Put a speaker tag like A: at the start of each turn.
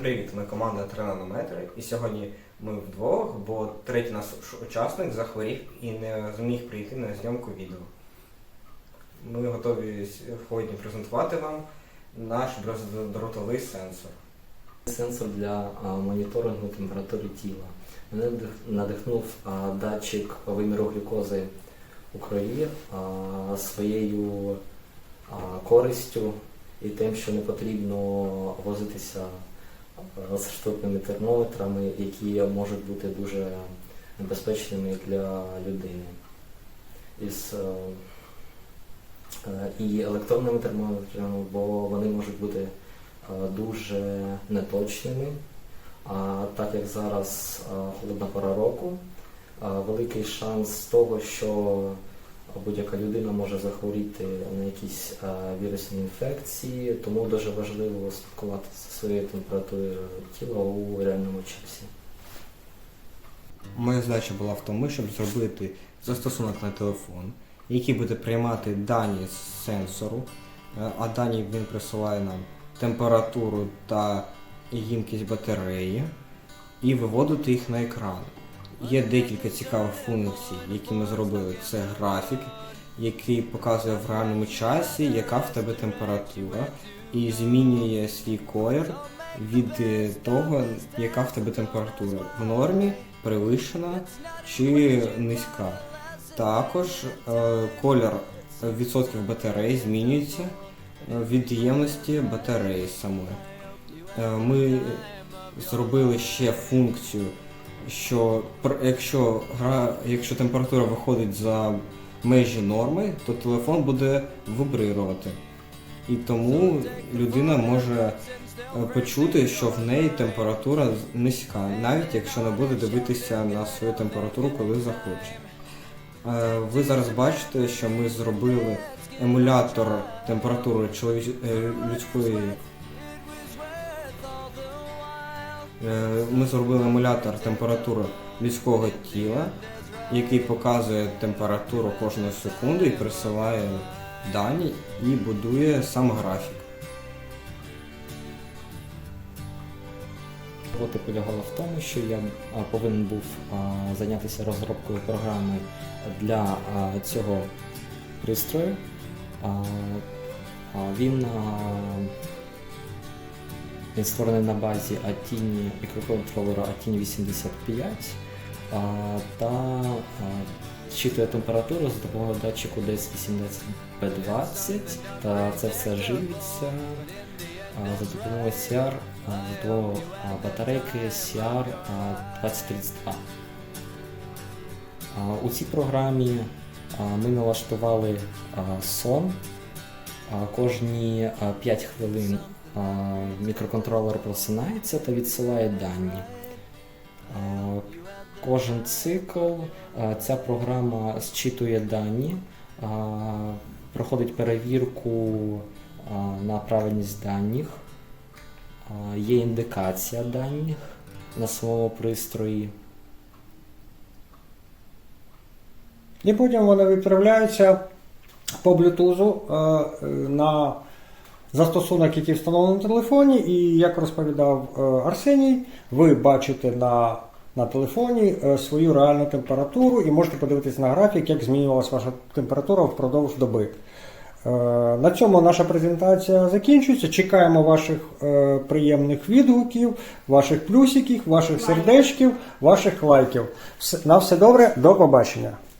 A: привіт! Ми команда 3 нанометри. І сьогодні ми вдвох, бо третій наш учасник захворів і не зміг прийти на зйомку відео. Ми готові сьогодні презентувати вам наш бездротовий сенсор.
B: Сенсор для моніторингу температури тіла. Мене надихнув датчик виміру глюкози у крові своєю користю і тим, що не потрібно возитися з штатними термометрами, які можуть бути дуже небезпечними для людини. Із, е, е, і електронними термометрами, бо вони можуть бути е, дуже неточними. А так як зараз холодна пора року, великий шанс того, що будь-яка людина може захворіти на якісь вірусні інфекції, тому дуже важливо слідкувати за своєю температурою тіла у реальному часі.
A: Моя задача була в тому, щоб зробити застосунок на телефон, який буде приймати дані з сенсору, е, а дані він присилає нам температуру та ємкість батареї, і виводити їх на екран. Є декілька цікавих функцій, які ми зробили. Це графік, який показує в реальному часі, яка в тебе температура, і змінює свій колір від е, того, яка в тебе температура в нормі, перевищена чи низька. Також е, колір відсотків батареї змінюється е, від ємності батареї самої. Е, Ми зробили ще функцію, що якщо, гра, якщо температура виходить за межі норми, то телефон буде вибрирувати. І тому людина може е, почути, що в неї температура низька, навіть якщо не буде дивитися на свою температуру, коли захоче. Е, Ви зараз бачите, що ми зробили емулятор температури е, людської. Ми зробили емулятор температури людського тіла, який показує температуру кожної секунди і присилає дані і будує сам графік.
B: Робота полягала в тому, що я повинен був зайнятися розробкою програми для цього пристрою. Він, він створений на базі Atini мікроконтролера Atini 85 та щитує температуру за допомогою датчику DS18P20 та це все живиться за допомогою CR за допомогою батарейки CR 2032. У цій програмі ми налаштували сон. Кожні 5 хвилин мікроконтролер просинається та відсилає дані. Кожен цикл ця програма зчитує дані, проходить перевірку на правильність даних, є індикація даних на самому пристрої.
C: І потім вони відправляються по е, на застосунок, який встановлений на телефоні. І як розповідав е, Арсеній, ви бачите на, на телефоні е, свою реальну температуру і можете подивитися на графік, як змінювалася ваша температура впродовж доби. Е, На цьому наша презентація закінчується. Чекаємо ваших приємних відгуків, ваших плюсиків, ваших сердечків, ваших лайків. На все добре, до побачення.